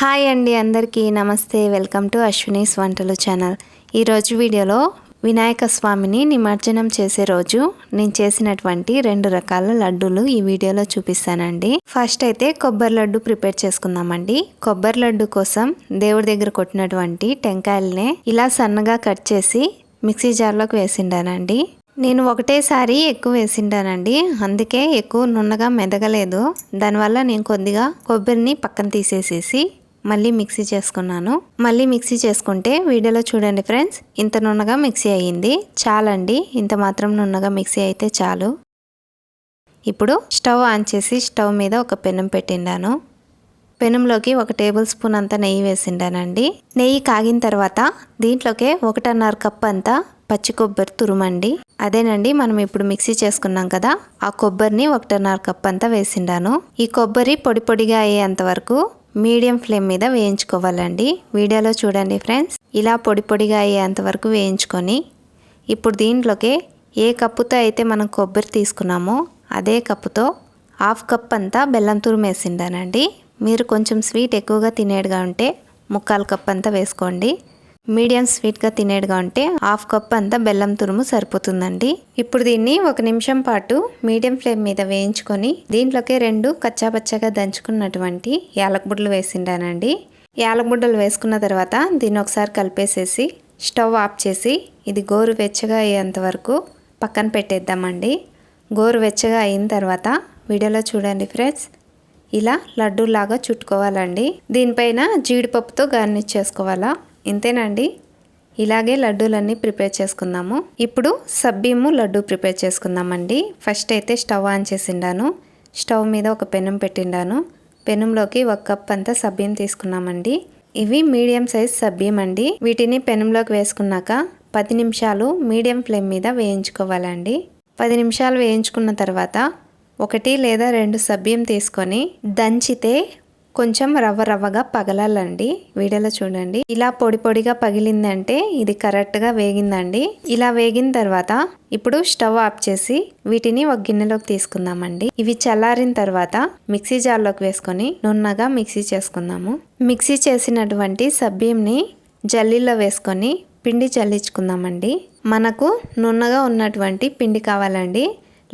Hi అండి అందరికీ నమస్తే. వెల్కమ్ టు అశ్వినీస్ వంటలు ఛానల్. ఈరోజు వీడియోలో వినాయక స్వామిని నిమజ్జనం చేసే రోజు నేను చేసినటువంటి రెండు రకాల లడ్డూలు ఈ వీడియోలో చూపిస్తానండి. ఫస్ట్ అయితే కొబ్బరి లడ్డు ప్రిపేర్ చేసుకుందామండి. కొబ్బరి లడ్డు కోసం దేవుడి దగ్గర కొట్టినటువంటి టెంకాయలనే ఇలా సన్నగా కట్ చేసి మిక్సీ జార్లోకి వేసిండానండి. నేను ఒకటేసారి ఎక్కువ వేసింటానండి అందుకే ఎక్కువ నున్నగా మెదగలేదు. దానివల్ల నేను కొద్దిగా కొబ్బరిని పక్కన తీసేసేసి మళ్ళీ మిక్సీ చేసుకున్నాను. మళ్ళీ మిక్సీ చేసుకుంటే వీడియోలో చూడండి ఫ్రెండ్స్ ఇంత నున్నగా మిక్సీ అయ్యింది. చాలండి ఇంత మాత్రం నున్నగా మిక్సీ అయితే చాలు. ఇప్పుడు స్టవ్ ఆన్ చేసి స్టవ్ మీద ఒక పెనం పెట్టిండాను. పెనంలోకి ఒక టేబుల్ స్పూన్ అంతా నెయ్యి వేసిండానండి. నెయ్యి కాగిన తర్వాత దీంట్లోకే ఒకటిన్నర కప్ అంతా పచ్చి కొబ్బరి తురుమండి. అదేనండి మనం ఇప్పుడు మిక్సీ చేసుకున్నాం కదా ఆ కొబ్బరిని ఒకటిన్నర కప్ అంతా వేసిండాను. ఈ కొబ్బరి పొడి పొడిగా అయ్యేంత వరకు మీడియం ఫ్లేమ్ మీద వేయించుకోవాలండి. వీడియోలో చూడండి ఫ్రెండ్స్. ఇలా పొడి పొడిగా అయ్యేంత వరకు వేయించుకొని ఇప్పుడు దీంట్లోకి ఏ కప్పుతో అయితే మనం కొబ్బరి తీసుకున్నామో అదే కప్పుతో హాఫ్ కప్ అంతా బెల్లం తురుమేసిండానండి మీరు కొంచెం స్వీట్ ఎక్కువగా తినేడుగా ఉంటే ముక్కాలు కప్ అంతా వేసుకోండి. మీడియం స్వీట్గా తినేడుగా ఉంటే హాఫ్ కప్ అంతా బెల్లం తురుము సరిపోతుందండి. ఇప్పుడు దీన్ని ఒక నిమిషం పాటు మీడియం ఫ్లేమ్ మీద వేయించుకొని దీంట్లోకి రెండు కచ్చాపచ్చగా దంచుకున్నటువంటి యాలకబుడ్డలు వేసిండానండి. యాలకబుడ్డలు వేసుకున్న తర్వాత దీన్ని ఒకసారి కలిపేసేసి స్టవ్ ఆఫ్ చేసి ఇది గోరు వెచ్చగా అయ్యేంత వరకు పక్కన పెట్టేద్దామండి. గోరు వెచ్చగా అయిన తర్వాత వీడియోలో చూడండి ఫ్రెండ్స్ ఇలా లడ్డూలాగా చుట్టుకోవాలండి. దీనిపైన జీడిపప్పుతో గార్నిష్ చేసుకోవాలా? ఇంతేనండి. ఇలాగే లడ్డూలన్నీ ప్రిపేర్ చేసుకుందాము. ఇప్పుడు సబ్బీము లడ్డు ప్రిపేర్ చేసుకుందామండి. ఫస్ట్ అయితే స్టవ్ ఆన్ చేసిండాను. స్టవ్ మీద ఒక పెనం పెట్టిండాను. పెనంలోకి ఒక కప్ అంతా సబ్బీం తీసుకున్నామండి. ఇవి మీడియం సైజ్ సబ్బీం అండి వీటిని పెనంలోకి వేసుకున్నాక పది నిమిషాలు మీడియం ఫ్లేమ్ మీద వేయించుకోవాలండి. పది నిమిషాలు వేయించుకున్న తర్వాత ఒకటి లేదా రెండు సబ్బీం తీసుకొని దంచితే కొంచెం రవ్వ రవ్వగా పగలాలండి. వీడియోలో చూడండి. ఇలా పొడి పొడిగా పగిలిందంటే ఇది కరెక్ట్గా వేగిందండి. ఇలా వేగిన తర్వాత ఇప్పుడు స్టవ్ ఆఫ్ చేసి వీటిని ఒక గిన్నెలోకి తీసుకుందామండి. ఇవి చల్లారిన తర్వాత మిక్సీ జార్లోకి వేసుకొని నున్నగా మిక్సీ చేసుకుందాము. మిక్సీ చేసినటువంటి సబ్బీంని జల్లీలో వేసుకొని పిండి చల్లించుకుందామండి మనకు నున్నగా ఉన్నటువంటి పిండి కావాలండి.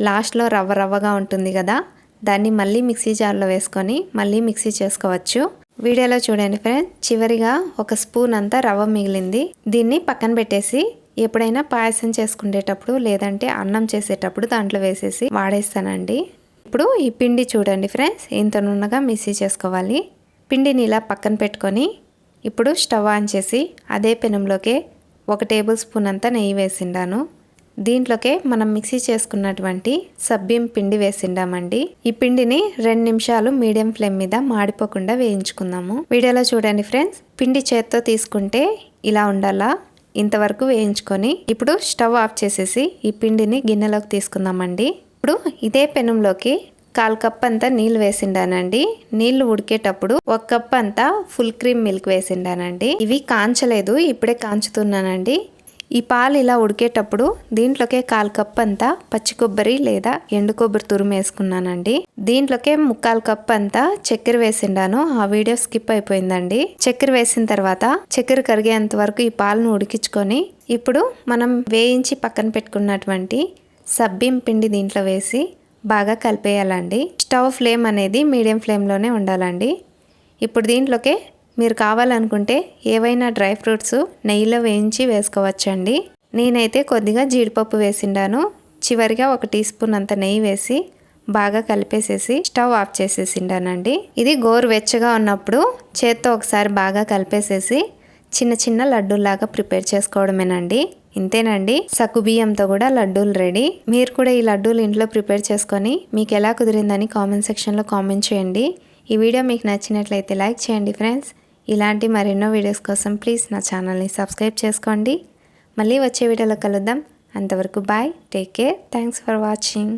లాస్ట్లో రవ్వ రవ్వగా ఉంటుంది కదా. దాన్ని మళ్ళీ మిక్సీ జార్లో వేసుకొని మళ్ళీ మిక్సీ చేసుకోవచ్చు. వీడియోలో చూడండి ఫ్రెండ్స్ చివరిగా ఒక స్పూన్ అంతా రవ్వ మిగిలింది. దీన్ని పక్కన పెట్టేసి ఎప్పుడైనా పాయసం చేసుకునేటప్పుడు లేదంటే అన్నం చేసేటప్పుడు దాంట్లో వేసేసి వాడేస్తానండి. ఇప్పుడు ఈ పిండి చూడండి ఫ్రెండ్స్ ఇంత నున్నగా మిక్సీ చేసుకోవాలి. పిండిని ఇలా పక్కన పెట్టుకొని ఇప్పుడు స్టవ్ ఆన్ చేసి అదే పెనంలోకి ఒక టేబుల్ స్పూన్ అంతా నెయ్యి వేసిండాను. దీంట్లోకే మనం మిక్సీ చేసుకున్నటువంటి సబ్బిం పిండి వేసిండామండి ఈ పిండిని రెండు నిమిషాలు మీడియం ఫ్లేమ్ మీద మాడిపోకుండా వేయించుకుందాము. వీడియోలో చూడండి ఫ్రెండ్స్ పిండి చేత్తో తీసుకుంటే ఇలా ఉండాలా? ఇంతవరకు వేయించుకొని ఇప్పుడు స్టవ్ ఆఫ్ చేసేసి ఈ పిండిని గిన్నెలోకి తీసుకుందామండి. ఇప్పుడు ఇదే పెనంలోకి కాల్ కప్ అంతా నీళ్ళు వేసిండానండి. నీళ్ళు ఉడికేటప్పుడు ఒక కప్ అంతా ఫుల్ క్రీమ్ మిల్క్ వేసిండానండి. ఇవి కాంచలేదు ఇప్పుడే కాంచుతున్నానండి. ఈ పాలు ఇలా ఉడికేటప్పుడు దీంట్లోకే కాల్ కప్ అంతా పచ్చి కొబ్బరి లేదా ఎండు కొబ్బరి తురుము వేసుకున్నానండి. దీంట్లోకే ముక్కాలు కప్ అంతా చక్కెర వేసిండాను. ఆ వీడియో స్కిప్ అయిపోయిందండి. చక్కెర వేసిన తర్వాత చక్కెర కరిగేంత వరకు ఈ పాలను ఉడికించుకొని ఇప్పుడు మనం వేయించి పక్కన పెట్టుకున్నటువంటి సబ్బిం పిండి దీంట్లో వేసి బాగా కలిపేయాలండి. స్టవ్ ఫ్లేమ్ అనేది మీడియం ఫ్లేమ్లోనే ఉండాలండి. ఇప్పుడు దీంట్లోకే మీరు కావాలనుకుంటే ఏవైనా డ్రై ఫ్రూట్స్ నెయ్యిలో వేయించి వేసుకోవచ్చండి. నేనైతే కొద్దిగా జీడిపప్పు వేసిండాను. చివరిగా ఒక టీ స్పూన్ అంత నెయ్యి వేసి బాగా కలిపేసేసి స్టవ్ ఆఫ్ చేసేసిండానండి. ఇది గోరు వెచ్చగా ఉన్నప్పుడు చేత్తో ఒకసారి బాగా కలిపేసేసి చిన్న చిన్న లడ్డూలాగా ప్రిపేర్ చేసుకోవడమేనండి. ఇంతేనండి సగ్గు బియ్యంతో కూడా లడ్డూలు రెడీ. మీరు కూడా ఈ లడ్డూలు ఇంట్లో ప్రిపేర్ చేసుకొని మీకు ఎలా కుదిరిందని కామెంట్ సెక్షన్లో కామెంట్ చేయండి. ఈ వీడియో మీకు నచ్చినట్లయితే లైక్ చేయండి ఫ్రెండ్స్. ఇలాంటి మరెన్నో వీడియోస్ కోసం ప్లీజ్ నా ఛానల్ని సబ్స్క్రైబ్ చేసుకోండి. మళ్ళీ వచ్చే వీడియోలో కలుద్దాం. అంతవరకు bye take care thanks for watching.